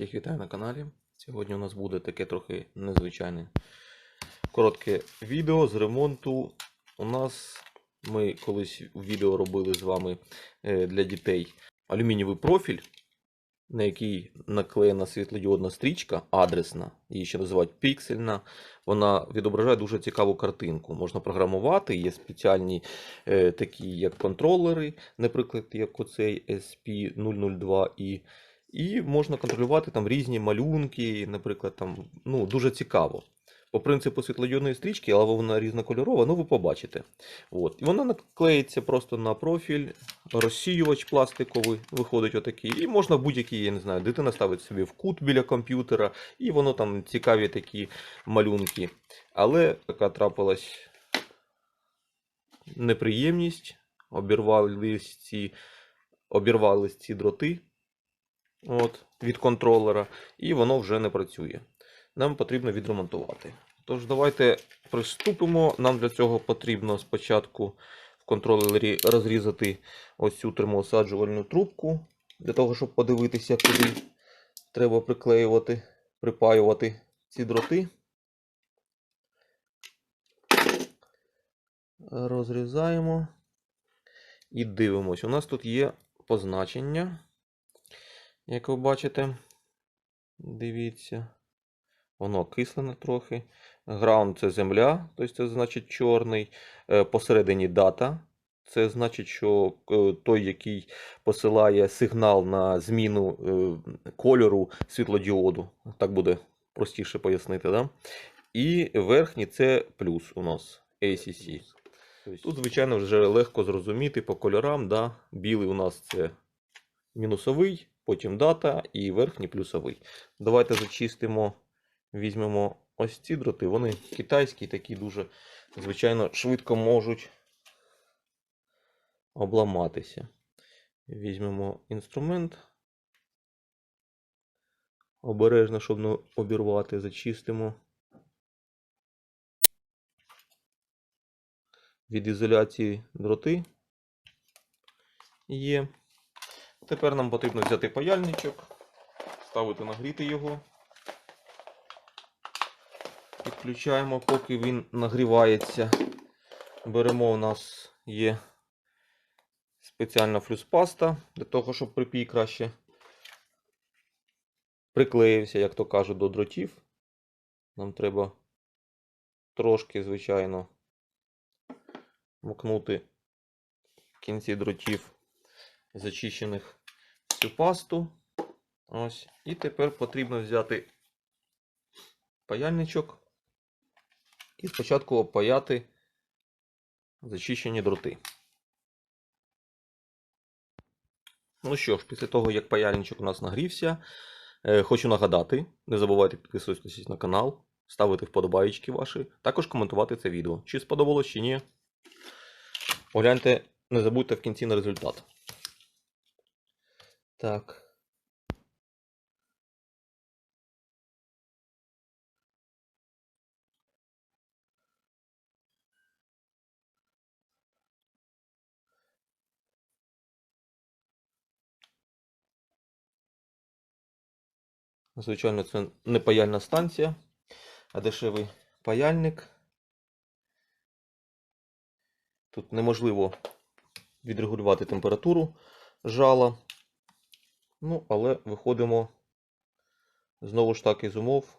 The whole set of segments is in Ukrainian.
Всіх вітаю на каналі. Сьогодні у нас буде таке трохи незвичайне коротке відео з ремонту. У нас ми колись відео робили з вами е, для дітей алюмінієвий профіль, на який наклеєна світлодіодна стрічка, адресна, її ще називають піксельна. Вона відображає дуже цікаву картинку. Можна програмувати, є спеціальні е, такі як контролери, наприклад, як оцей SP002i. І можна контролювати там різні малюнки, наприклад, там, ну, дуже цікаво. По принципу світлодіодної стрічки, але вона різнокольорова, ну ви побачите. От. І вона наклеїться просто на профіль, розсіювач пластиковий, виходить отакий. І можна будь-який, я не знаю, дитина ставить собі в кут біля комп'ютера, і воно там цікаві такі малюнки. Але така трапилась неприємність, обірвались ці, обірвались ці дроти от, від контролера, і воно вже не працює. Нам потрібно відремонтувати. Тож, давайте приступимо. Нам для цього потрібно спочатку в контролері розрізати ось цю термоосаджувальну трубку, для того, щоб подивитися, куди треба приклеювати, припаювати ці дроти. Розрізаємо і дивимось. У нас тут є позначення. Як ви бачите, дивіться, воно кислене трохи. Граунд це земля, тобто це значить чорний. Е, Посередині дата. Це значить, що е, той, який посилає сигнал на зміну е, кольору світлодіоду. Так буде простіше пояснити. Да? І верхній це плюс у нас ACC. Тут, звичайно, вже легко зрозуміти по кольорам. Да? Білий у нас це мінусовий, потім дата і верхній плюсовий. Давайте зачистимо, візьмемо ось ці дроти. Вони китайські, такі дуже, звичайно, швидко можуть обламатися. Візьмемо інструмент. Обережно, щоб не обірвати, зачистимо. Від ізоляції дроти є. Тепер нам потрібно взяти паяльничок, ставити нагріти його. Підключаємо, поки він нагрівається. Беремо у нас є спеціальна флюспаста для того, щоб припій краще приклеївся, як то кажуть, до дротів. Нам треба трошки, звичайно, макнути кінці дротів зачищених цю пасту. Ось. І тепер потрібно взяти паяльничок і спочатку опаяти зачищені дроти. Ну що ж, після того, як паяльничок у нас нагрівся, е, хочу нагадати, не забувайте підписуватися на канал, ставити вподобайки ваші, також коментувати це відео. Чи сподобалось, чи ні. Погляньте, не забудьте в кінці на результат. Так. Звичайно, це не паяльна станція, а дешевий паяльник. Тут неможливо відрегулювати температуру жала. Ну, але виходимо знову ж таки з умов.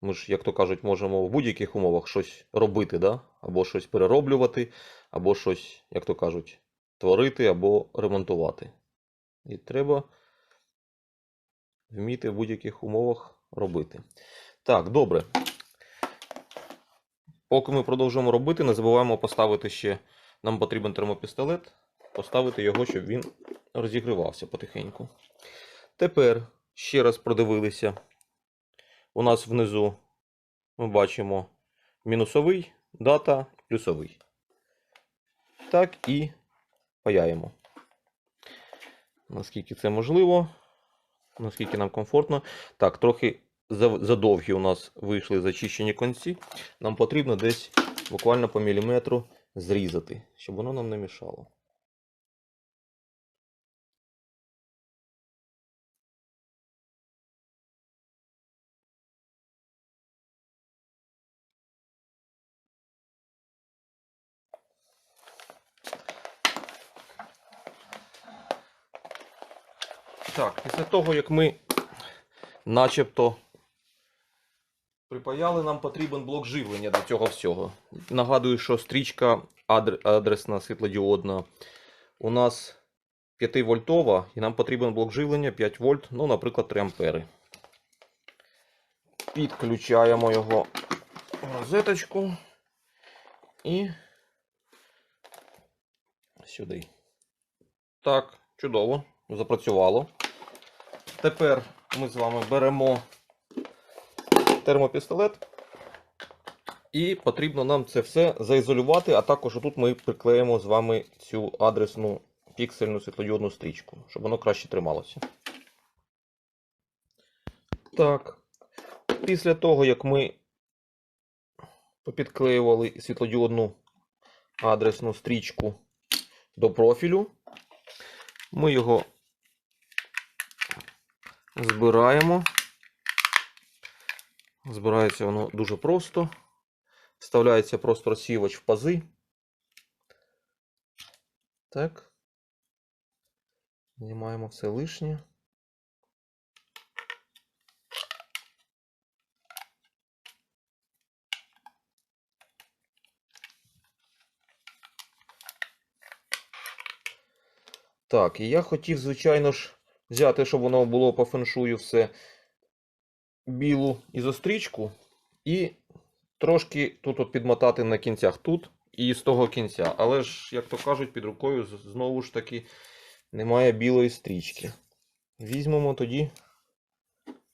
Ми ж, як то кажуть, можемо в будь-яких умовах щось робити, да? або щось перероблювати, або щось, як то кажуть, творити або ремонтувати. І треба вміти в будь-яких умовах робити. Так, добре. Поки ми продовжуємо робити, не забуваємо поставити ще. Нам потрібен термопістолет, поставити його, щоб він розігрівався потихеньку. Тепер ще раз продивилися. У нас внизу ми бачимо мінусовий, дата, плюсовий. Так і паяємо. Наскільки це можливо, наскільки нам комфортно. Так, трохи задовгі у нас вийшли зачищені конці. Нам потрібно десь буквально по міліметру зрізати, щоб воно нам не мішало. Так, після того, як ми начебто припаяли, нам потрібен блок живлення до цього всього. Нагадую, що стрічка адресна світлодіодна у нас 5 вольтова, і нам потрібен блок живлення 5 вольт, ну, наприклад, 3 ампери. Підключаємо його в розеточку і сюди. Так, чудово, запрацювало. Тепер ми з вами беремо термопістолет. І потрібно нам це все заізолювати, а також тут ми приклеїмо з вами цю адресну піксельну світлодіодну стрічку, щоб воно краще трималося. Так. Після того, як ми попідклеювали світлодіодну адресну стрічку до профілю, ми його збираємо. Збирається воно дуже просто. Вставляється просто розсіювач в пази. Так. Знімаємо все лишнє. Так, і я хотів, звичайно ж, взяти, щоб воно було по феншую все білу ізострічку і трошки тут от підмотати на кінцях тут і з того кінця. Але ж, як то кажуть, під рукою знову ж таки немає білої стрічки. Візьмемо тоді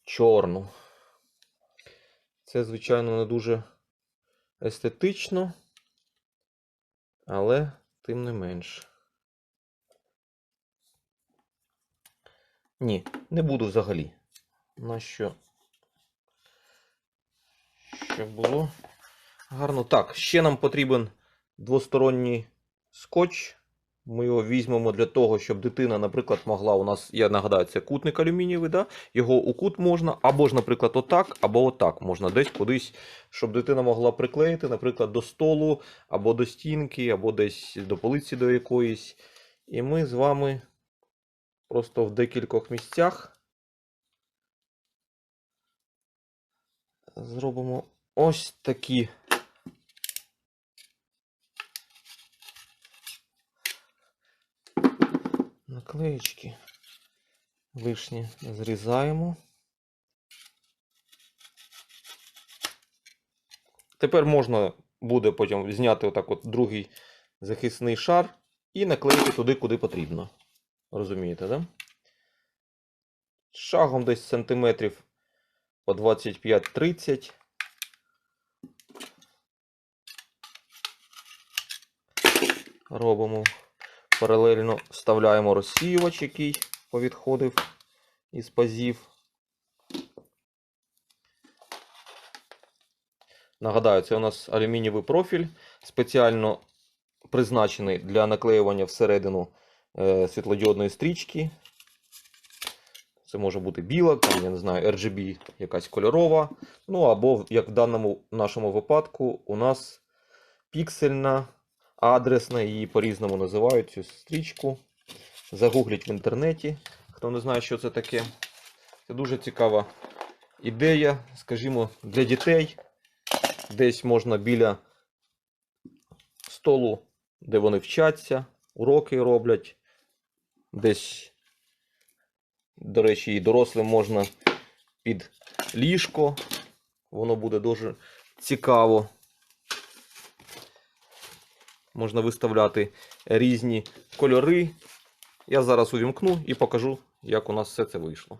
чорну. Це, звичайно, не дуже естетично, але тим не менш. Ні, не буду взагалі. Нащо? Щоб було гарно. Так, ще нам потрібен двосторонній скотч. Ми його візьмемо для того, щоб дитина, наприклад, могла у нас, я нагадаю, це кутник алюмінієвий, да? його у кут можна, або ж, наприклад, отак, або отак. Можна десь кудись, щоб дитина могла приклеїти, наприклад, до столу, або до стінки, або десь до полиці до якоїсь. І ми з вами просто в декількох місцях зробимо ось такі. Наклеєчки лишні зрізаємо. Тепер можна буде потім зняти отак от другий захисний шар і наклеїти туди, куди потрібно. Розумієте, да? Шагом десь сантиметрів по 25-30. Робимо. Паралельно вставляємо розсіювач, який повідходив із пазів. Нагадаю, це у нас алюмінієвий профіль, спеціально призначений для наклеювання всередину світлодіодної стрічки. Це може бути біла, там, я не знаю, RGB якась кольорова. Ну або, як в даному нашому випадку, у нас піксельна, адресна, її по-різному називають цю стрічку. Загугліть в інтернеті, хто не знає, що це таке. Це дуже цікава ідея, скажімо, для дітей. Десь можна біля столу, де вони вчаться, уроки роблять. Десь, до речі, і дорослим можна під ліжко. Воно буде дуже цікаво. Можна виставляти різні кольори. Я зараз увімкну і покажу, як у нас все це вийшло.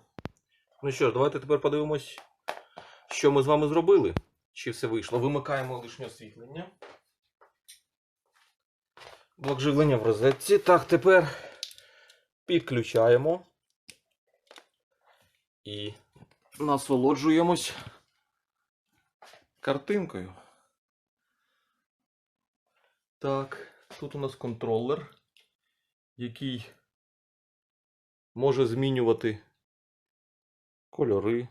Ну що ж, давайте тепер подивимось, що ми з вами зробили. Чи все вийшло. Вимикаємо лишнє освітлення. Блок живлення в розетці. Так, тепер підключаємо і насолоджуємось картинкою. Так, тут у нас контролер, який може змінювати кольори.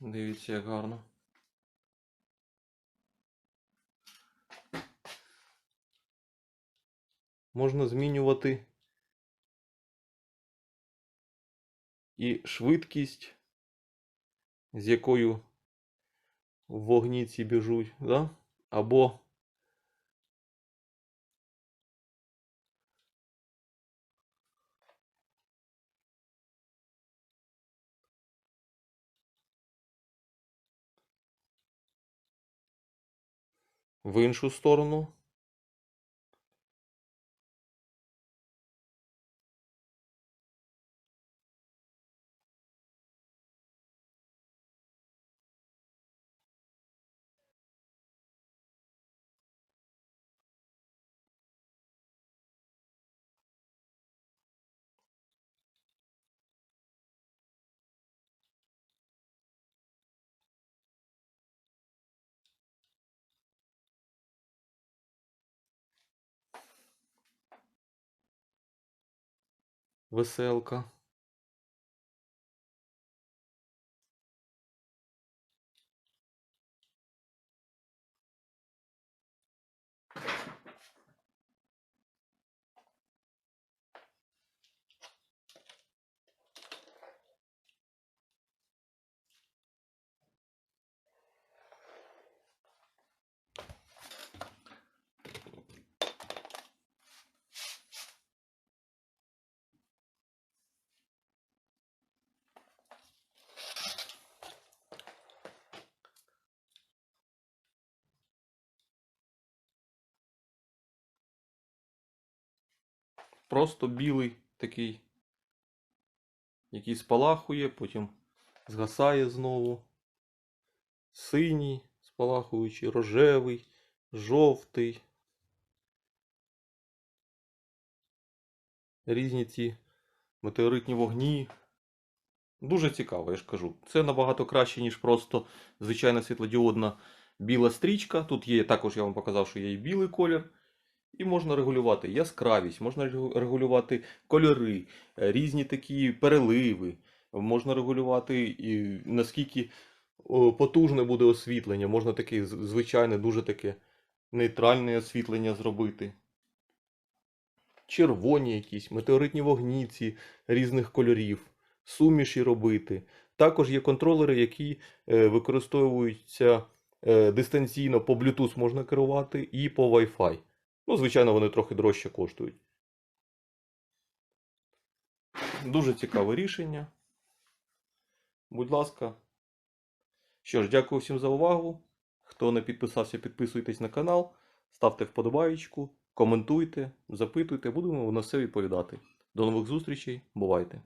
Дивіться, як гарно. Можна змінювати і швидкість, з якою вогні ці біжуть, да? або в іншу сторону. Веселка. Просто білий такий, який спалахує, потім згасає знову. Синій, спалахуючий, рожевий, жовтий. Різні ці метеоритні вогні. Дуже цікаво, я ж кажу. Це набагато краще, ніж просто звичайна світлодіодна біла стрічка. Тут є також, я вам показав, що є і білий колір. І можна регулювати яскравість, можна регулювати кольори, е, різні такі переливи. Можна регулювати і наскільки потужне буде освітлення. Можна таке звичайне, дуже таке нейтральне освітлення зробити. Червоні якісь, метеоритні вогніці різних кольорів, суміші робити. Також є контролери, які е, використовуються е, дистанційно по Bluetooth можна керувати і по Wi-Fi. Ну, звичайно, вони трохи дорожче коштують. Дуже цікаве рішення. Будь ласка. Що ж, дякую всім за увагу. Хто не підписався, підписуйтесь на канал, ставте вподобаєчку, коментуйте, запитуйте, будемо на все відповідати. До нових зустрічей, бувайте!